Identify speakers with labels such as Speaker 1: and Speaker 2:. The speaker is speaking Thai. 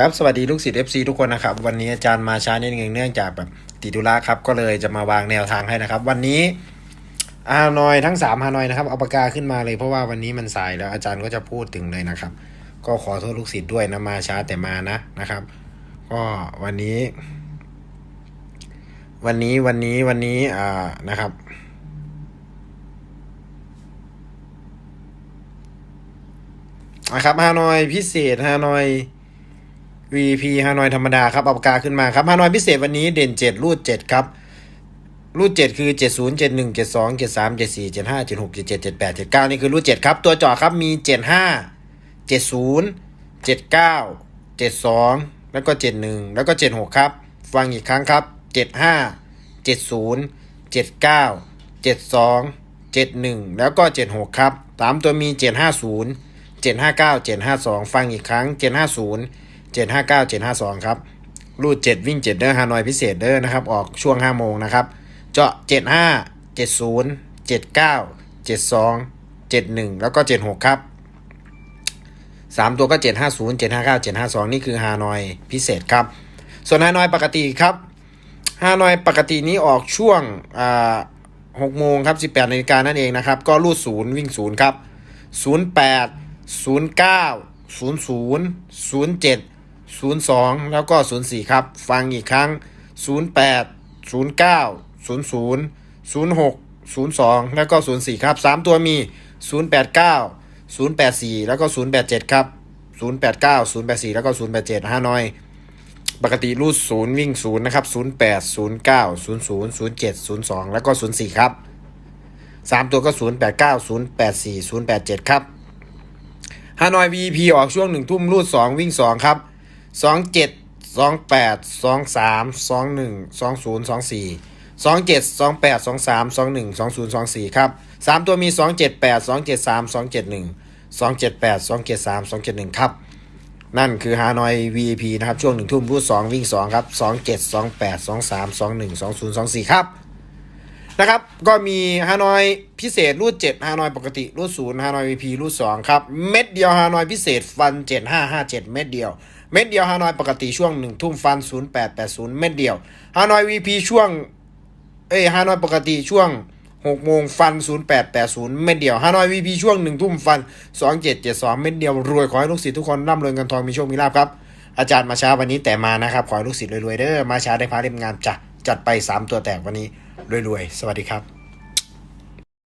Speaker 1: ครับสวัสดีลูกศิษย์ FC ทุกคนนะครับ วันนี้อาจารย์มาช้านิดนึงเนื่องจากแบบติดธุระครับก็เลยจะมาวางแนวทางให้นะครับ วันนี้ฮานอยทั้ง3ฮานอยนะครับเอาปากกาขึ้นมาเลยเพราะว่าวันนี้มันสายแล้วอาจารย์ก็จะพูดถึงเลยนะครับ ก็ขอโทษลูกศิษย์ด้วยนะมาช้าแต่มานะนะครับ ก็วันนี้ วันนี้วันนี้วันนี้อ่านะครับนะครับฮานอยพิเศษฮานอย VP ฮานอยธรรมดาครับเอาปากกาขึ้นมาครับฮานอยพิเศษวันนี้เด่น 7 รูด 7 ครับ รูด 7 คือ 70 71 72 73 74 75 76 77 78 79 นี่คือรูด 7 ครับ ตัวจาะครับมี 75 70 79 72 แล้วก็ 71 แล้วก็ 76 ครับ ฟังอีกครั้งครับ 75 70 79 72 71 แล้วก็ 76 ครับ ตามตัวมี 750 759 752 ฟังอีกครั้ง 750 759 752 ครับรูด 7 วิ่ง 7 เด้อฮานอยพิเศษเด้อนะครับ ออกช่วง 5 โมงนะครับ เจาะ 75 70 79 72 71 แล้วก็ 76 ครับ 3 ตัวก็ 750 759 752 นี่คือฮานอยพิเศษครับ ส่วนฮานอยปกติครับฮานอยปกตินี้ออกช่วงอ่า6โมงครับ 18นาฬิกานั่นเองนะครับ ก็รูด0วิ่ง0ครับ 08 09 00 07 02 แล้วก็ 04 ครับ ฟังอีกครั้ง 08 09 00 06 02 แล้วก็ 04 ครับ 3 ตัวมี 089 084 แล้วก็ 087 ครับ 089 084 แล้วก็ 087 5น้อย ปกติรูด0วิ่ง0นย์นะครับ 08 09 00 07 02 แล้วก็ 04 ครับ 3 ตัวก็ 089 084 087 ครับฮานอย VP ออกช่วงหนึ่งทุ่มรูดสองวิ่งสองครับ สองเจ็ดสองแปดสองสามสองหนึ่งสองศูนย์สองสี่สองเจ็ดสองแปดสองสามสองหนึ่งสองศูนย์สองสี่ครับสามตัวมีสองเจ็ดแปดสองเจ็ดสามสองเจ็ดหนึ่งสองเจ็ดแปดสองเจ็ดสามสองเจ็ดหนึ่งครับ นั่นคือฮานอย VP นะครับ ช่วงหนึ่งทุ่มรูดสองวิ่งสองครับสองเจ็ดสองแปดสองสามสองหนึ่งสองศูนย์สองสี่ครับ นะครับ ก็มีฮานอยพิเศษรูด7ฮานอยปกติรูด0ฮานอย VP รูด2ครับ เม็ดเดียวฮานอยพิเศษฟัน 7557 เม็ดเดียว เม็ดเดียวฮานอยปกติช่วง 1 ทุ่มฟัน 0880 เม็ดเดียวฮานอย VP ช่วง เอ้ฮานอยปกติช่วง6โมงฟัน 0880 เม็ดเดียวฮานอย VP ช่วง 1 ทุ่มฟัน 2772 เม็ดเดียว รวยขอให้ลูกศิษย์ทุกคนร่ำรวยเงินทองมีโชคมีลาภครับอาจารย์มาช้าวันนี้แต่มานะครับ ขอให้ลูกศิษย์รวยๆเด้อมาช้าได้พาเล่มงานจ้ะ จัดไป 3 ตัวแตกวันนี้รวยๆ สวัสดีครับ